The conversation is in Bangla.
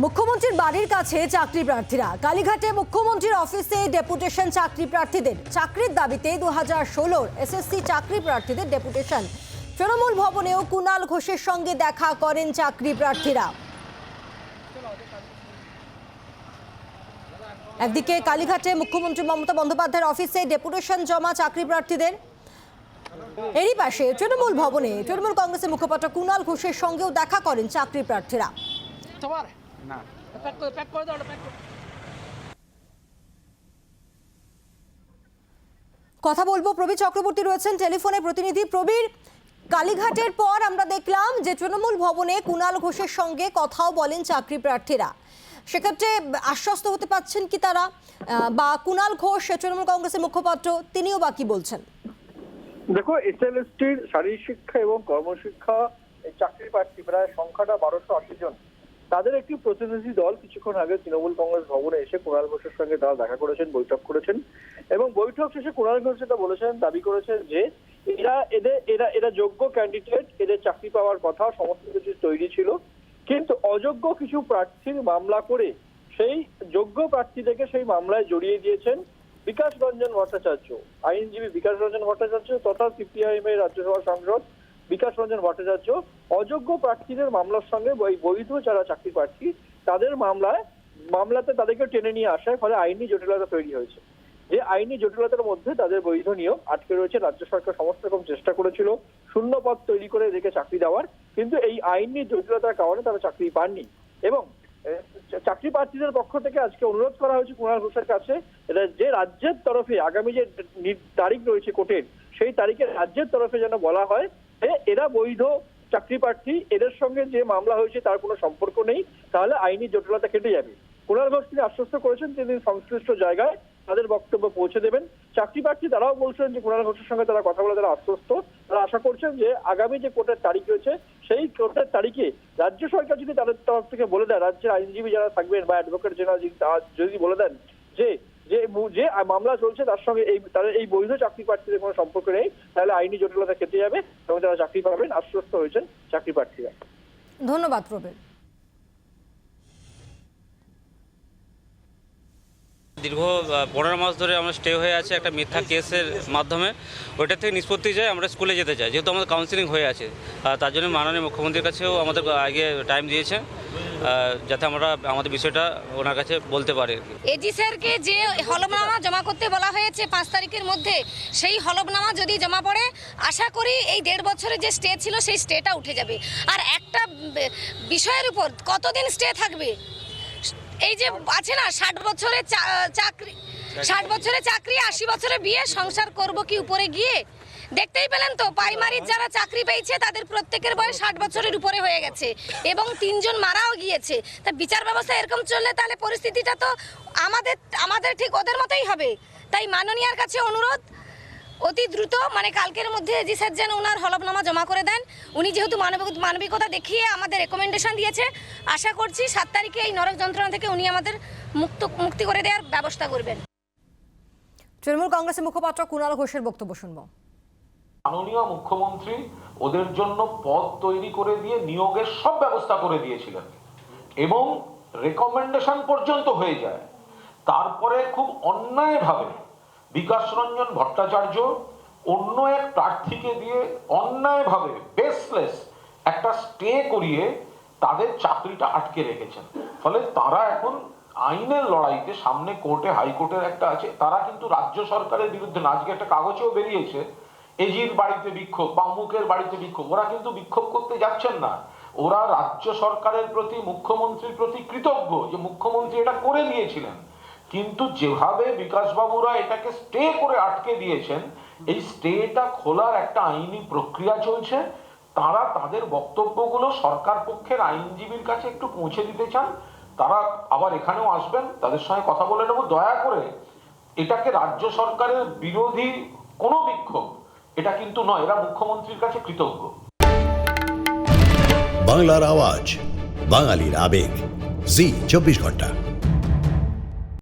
মুখ্যমন্ত্রীর বাড়ির কাছে চাকরি প্রার্থীরা। কালীঘাটে মুখ্যমন্ত্রীর অফিসে ডেপুটেশন চাকরি প্রার্থীদের। চাকরির দাবিতে দু হাজার ষোলোর এসএসসি চাকরি প্রার্থীদের ডেপুটেশন। তৃণমূল ভবনেও কুণাল ঘোষের সঙ্গে দেখা করেন চাকরি প্রার্থীরা। একদিকে কালীঘাটে মুখ্যমন্ত্রী মমতা বন্দ্যোপাধ্যায়ের অফিসে ডেপুটেশন জমা চাকরি প্রার্থীদের। এরই পাশে তৃণমূল ভবনে তৃণমূল কংগ্রেসের মুখপাত্র কুণাল ঘোষের সঙ্গেও দেখা করেন চাকরি প্রার্থীরা। না। প্যাক করে প্যাক করে দাও প্যাক করে। কথা বলব প্রবীর চক্রবর্তী রয়েছেন টেলিফোনে প্রতিনিধি। প্রবীর কালীঘাটের পর আমরা দেখলাম যে তৃণমূল ভবনে কুণাল ঘোষের সঙ্গে কথাও বলেন চাকরি প্রার্থীরা। সেক্ষেত্রে আশ্বস্ত হতে পাচ্ছেন কি তারা? বা কুণাল ঘোষ তৃণমূল কংগ্রেসের মুখপাত্র তিনিও বা কি বলছেন? দেখো এসএলএসটির শারীরিক শিক্ষা এবং কর্মশিক্ষা এই চাকরি প্রার্থী প্রায় সংখ্যাটা বারোশো আশি জন। তাদের একটি প্রতিনিধি দল কিছুক্ষণ আগে তৃণমূল কংগ্রেস ভবনে এসে কুণাল ঘোষের সঙ্গে তারা দেখা করেছেন, বৈঠক করেছেন এবং বৈঠক শেষে কুণাল ঘোষ যেটা বলেছেন, দাবি করেছেন যে এরা এদের, এরা এরা যোগ্য ক্যান্ডিডেট এদের চাকরি পাওয়ার কথা, সমস্ত কিছু তৈরি ছিল। কিন্তু অযোগ্য কিছু প্রার্থীর মামলা করে সেই যোগ্য প্রার্থী প্রার্থীদেরকে সেই মামলায় জড়িয়ে দিয়েছেন বিকাশ রঞ্জন ভট্টাচার্য। আইনজীবী বিকাশ রঞ্জন ভট্টাচার্য তথা সিপিআইএম এর রাজ্যসভা সাংসদ বিকাশ রঞ্জন ভট্টাচার্য, অযোগ্য প্রার্থীদের মামলার সঙ্গে ওই বৈধ যারা চাকরি প্রার্থী, তাদের মামলায়, মামলাতে তাদেরকে টেনে নিয়ে আসার ফলে আইনি জটিলতা তৈরি হয়েছে। যে আইনি জটিলতার মধ্যে তাদের বৈধ নিয়োগ আটকে রয়েছে, রাজ্য সরকার সমস্ত রকম চেষ্টা করেছিল, শূন্য পদ তৈরি করে এদেরকে চাকরি দেওয়ার, কিন্তু এই আইনি জটিলতার কারণে তারা চাকরি পাননি। এবং চাকরি প্রার্থীদের পক্ষ থেকে আজকে অনুরোধ করা হয়েছে কুণাল ঘোষের কাছে যে রাজ্যের তরফে আগামী যে তারিখ রয়েছে কোর্টের, সেই তারিখে রাজ্যের তরফে যেন বলা হয় যে এরা বৈধ চাকরি প্রার্থী, এদের সঙ্গে যে মামলা হয়েছে তার কোনো সম্পর্ক নেই, তাহলে আইনি জটিলতা কেটে যাবে। কুণাল ঘোষ তিনি আশ্বস্ত করেছেন তিনি সংশ্লিষ্ট জায়গায় তাদের বক্তব্য পৌঁছে দেবেন। চাকরি প্রার্থী তারাও বলছেন যে কুণাল ঘোষের সঙ্গে তারা কথা বলে তারা আশ্বস্ত। তারা আশা করছেন যে আগামী যে কোর্টের তারিখ রয়েছে, সেই কোর্টের তারিখে রাজ্য সরকার যদি তাদের তরফ থেকে বলে দেয়, রাজ্যের আইনজীবী যারা থাকবেন বা অ্যাডভোকেট জেনারেল যদি বলে দেন যে যে যে মামলা চলছে তার সঙ্গে এই তাদের এই বৈধ চাকরি প্রার্থীদের কোনো সম্পর্ক নেই। তাহলে আইনি জটিলতা খেতে যাবে এবং তারা চাকরি পাবেন আশ্বস্ত হয়েছেন চাকরি প্রার্থীরা। ধন্যবাদ প্রবীর দীর্ঘ পনেরো মাস ধরে আমরা স্টে হয়ে আছে একটা মিথ্যা কেসের মাধ্যমে। ওইটা থেকে নিষ্পত্তি চাই আমরা স্কুলে যেতে চাই। যেহেতু আমাদের কাউন্সিলিং হয়ে আছে তার জন্য মাননীয় মুখ্যমন্ত্রীর কাছেও আমাদের আগে টাইম দিয়েছে যাতে আমরা আমাদের বিষয়টা ওনার কাছে বলতে পারি এজি স্যারকে যে হলফনামা জমা করতে বলা হয়েছে পাঁচ তারিখের মধ্যে, সেই হলফনামা যদি জমা পড়ে, আশা করি এই দেড় বছরের যে স্টে ছিল, সেই স্টেটা উঠে যাবে। আর একটা বিষয়ের উপর কতদিন স্টে থাকবে? এই যে আছে না, ষাট বছরে চাকরি, ষাট বছরে চাকরি, আশি বছরে বিয়ে, সংসার করব কি উপরে গিয়ে? দেখতেই পেলেন তো প্রাইমারির যারা চাকরি পেয়েছে, তাদের প্রত্যেকের বয়স ষাট বছরের উপরে হয়ে গেছে এবং তিনজন মারাও গিয়েছে। তা বিচার ব্যবস্থা এরকম চললে তাহলে পরিস্থিতিটা তো আমাদের আমাদের ঠিক ওদের মতোই হবে। তাই মাননীয়ার কাছে অনুরোধ, অতি দ্রুত মানে কালকের মধ্যে এজি স্যার যেন ওনার হলফনামা জমা করে দেন। উনি যেহেতু মানবিক, মানবিকতা দেখিয়ে আমাদের রেকমেন্ডেশন দিয়েছে, আশা করছি সাত তারিখে এই নরক যন্ত্রণা থেকে উনি আমাদের মুক্ত, মুক্তি করে দেওয়ার ব্যবস্থা করবেন। তৃণমূল কংগ্রেসের মুখপাত্র কুণাল ঘোষের বক্তব্য শুনব। মাননীয় মুখ্যমন্ত্রী ওদের জন্য পদ তৈরি করে দিয়ে নিয়োগের সব ব্যবস্থা করে দিয়েছিলেন। এবং রেকমেন্ডেশন পর্যন্ত হয়ে যায়। তারপরে খুব অন্যায়ভাবে বিকাশ রঞ্জন ভট্টাচার্য অন্য এক প্রার্থীকে দিয়ে অন্যায়ভাবে বেসলেস একটা স্টে করিয়ে তাদের চাকরিটা আটকে রেখেছেন। ফলে তারা এখন আইনের লড়াইতে সামনে কোর্টে, হাইকোর্টের একটা আছে, তারা কিন্তু রাজ্য সরকারের বিরুদ্ধে আজকে একটা কাগজেও বেরিয়েছে এজির বাড়িতে বিক্ষোভ বা অমুকের বাড়িতে বিক্ষোভ, ওরা কিন্তু বিক্ষোভ করতে যাচ্ছেন না। ওরা রাজ্য সরকারের প্রতি, মুখ্যমন্ত্রীর প্রতি কৃতজ্ঞ যে মুখ্যমন্ত্রী এটা করে নিয়েছিলেন কিন্তু যেভাবে বিকাশবাবুরা এটাকে স্টে করে আটকে দিয়েছেন, এই স্টেটা খোলার একটা আইনি প্রক্রিয়া চলছে। তারা তাদের বক্তব্যগুলো সরকার পক্ষের আইনজীবীর কাছে একটু পৌঁছে দিতে চান। তারা আবার এখানেও আসবেন, তাদের সঙ্গে কথা বলে নেব। দয়া করে এটাকে রাজ্য সরকারের বিরোধী কোনো বিক্ষোভ এটা কিন্তু নয় এরা মুখ্যমন্ত্রীর কাছে কৃতজ্ঞ। বাংলার আওয়াজ বাঙালির আবেগ। জি চব্বিশ ঘণ্টা।